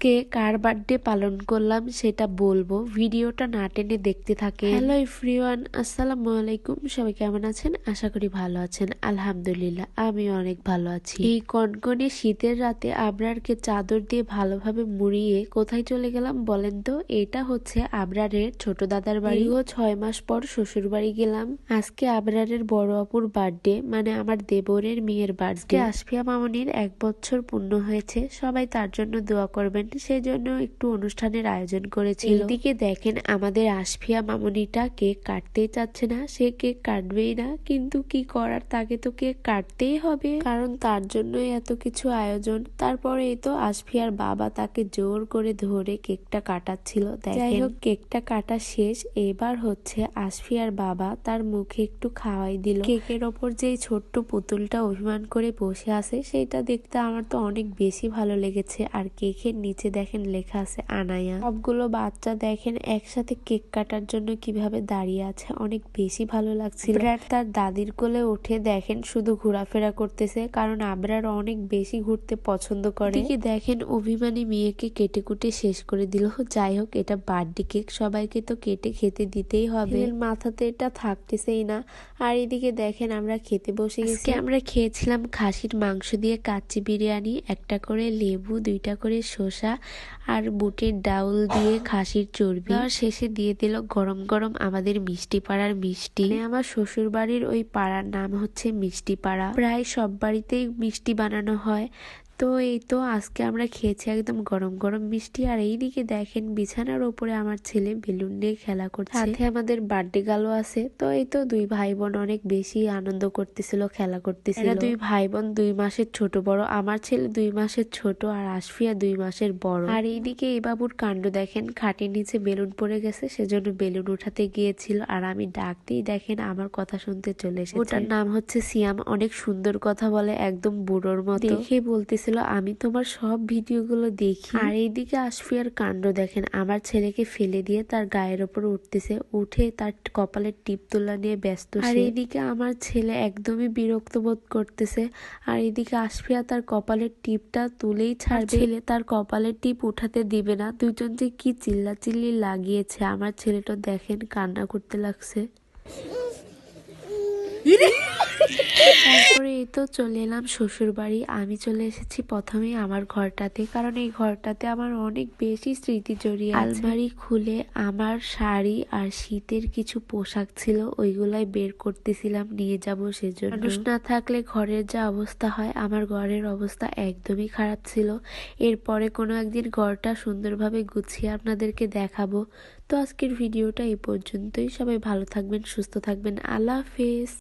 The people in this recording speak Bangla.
আজকে কার বার্থডে পালন করলাম সেটা বলব। ভিডিওটা না টেনে দেখতে থাকে হ্যালো এভরিওয়ান আসসালামু আলাইকুম। সবাই কেমন আছেন? আশা করি ভালো আছেন। আলহামদুলিল্লাহ আমি অনেক ভালো আছি। এই কনকনে শীতের রাতে আবরারকে চাদর দিয়ে ভালোভাবে মুড়িয়ে কোথায় চলে গেলাম বলেন তো? এটা হচ্ছে আবরারের ছোট দাদার বাড়ি। ও ছয় মাস পর শ্বশুর বাড়ি গেলাম। আজকে আবরারের বড় অপুর বার্থডে মানে আমার দেবরের মেয়ের বার্থডে। আসফিয়া মামনির এক বছর পূর্ণ হয়েছে। সবাই তার জন্য দোয়া করবেন। সেজন্য একটু অনুষ্ঠানের আয়োজন করেছিল এদিকে দেখেন আমাদের আসফিয়া মামনিটা কেক কাটতেই চাচ্ছে না সে কেক কাটবেই না কিন্তু কি করার তাকে তো কেক কাটতেই হবে। কারণ তার জন্যই এত কিছু আয়োজন। তারপরে এই তো আসফিয়ার বাবা তাকে জোর করে ধরে কেকটা কাটাচ্ছিল। যাই হোক। কেকটা কাটা শেষ এবার হচ্ছে আসফিয়ার বাবা তার মুখে একটু খাওয়াই দিল। কেকের ওপর যে ছোট্ট পুতুলটা অভিমান করে বসে আছে সেটা দেখতে আমার তো অনেক বেশি ভালো লেগেছে। আর কেকের নিচে দেখেন লেখা আছে আনায়া। সবগুলো বাচ্চা দেখেন একসাথে কেক কাটার জন্য কীভাবে দাঁড়িয়ে আছে, অনেক বেশি ভালো লাগছিল। আবরার তার দাদির কোলে উঠে দেখেন শুধু ঘোরাফেরা করতেছে, কারণ আবরার অনেক বেশি ঘুরতে পছন্দ করে। কি দেখেন অভিমানী মেয়েকে কেটে কুটে শেষ করে দিল। যাই হোক, এটা বার্থডে কেক, সবাইকে তো কেটে খেতে দিতেই হবে। মাথাতে এটা থাকতেছেই না। আর এদিকে দেখেন আমরা খেতে বসে গেছি। আমরা খেয়েছিলাম খাসির মাংস দিয়ে কাচ্চি বিরিয়ানি, একটা করে লেবু, দুইটা করে শসা আর বুটের ডাউল দিয়ে খাসির চর্বি। আর শেষে দিয়ে দিল গরম গরম আমাদের মিষ্টি পাড়ার মিষ্টি। মানে আমার শ্বশুর বাড়ির ওই পাড়ার নাম হচ্ছে মিষ্টি পাড়া প্রায় সব বাড়িতেই মিষ্টি বানানো হয়। তো এই তো আজকে আমরা খেয়েছি একদম গরম গরম মিষ্টি আর এইদিকে দেখেন বিছানার ওপরে আমার ছেলে বেলুন নিয়ে খেলা করছে। সাথে আমাদের বার্থডে গালও আছে। তো এই তো দুই ভাই বোন অনেক বেশি আনন্দ করতেছিল খেলা করতেছিল। দুই ভাই বোন দুই মাসের ছোট বড়। আমার ছেলে দুই মাসের ছোট আর আশফিয়া দুই মাসের বড়। আর এইদিকে এই বাবুর কাণ্ড দেখেন খাটের নিচে বেলুন পড়ে গেছে সেজন্য বেলুন উঠাতে গিয়েছিল। আর আমি ডাকতেই দেখেন আমার কথা শুনতে চলে এসেছে। ওটার নাম হচ্ছে সিয়াম অনেক সুন্দর কথা বলে একদম বুড়োর মতো। দেখে বলতেছিল আমি তোমার সব ভিডিওগুলো দেখি। আর এইদিকে আসফিয়ার কাণ্ড দেখেন। আমার ছেলেকে ফেলে দিয়ে তার গায়ের ওপর উঠতেছে। উঠে তার কপালের টিপ তোলা নিয়ে ব্যস্ত আর এইদিকে আমার ছেলে একদমই বিরক্ত বোধ করতেছে। আর এইদিকে আসফিয়া তার কপালের টিপটা তুলেই ছাড়বে। ছেলে তার কপালের টিপ উঠাতে দিবে না। দুজন যে কি চিল্লা চিল্লি লাগিয়েছে। আমার ছেলেটা দেখেন কান্না করতে লাগছে। তারপরে এই তো চলে এলাম শ্বশুর বাড়ি আমি চলে এসেছি প্রথমেই আমার ঘরটাতে, কারণ এই ঘরটাতে আমার অনেক বেশি স্মৃতি জড়িয়ে আলমারি খুলে আমার শাড়ি আর শীতের কিছু পোশাক ছিল, ওইগুলাই বের করতেছিলাম, নিয়ে যাব সেজন্য। মানুষ না থাকলে ঘরের যা অবস্থা হয়, আমার ঘরের অবস্থা একদমই খারাপ ছিল। এরপরে কোনো একদিন ঘরটা সুন্দরভাবে গুছিয়ে আপনাদেরকে দেখাবো। তো আজকের ভিডিওটা এই পর্যন্তই। সবাই ভালো থাকবেন, সুস্থ থাকবেন। আল্লাহ হাফেজ।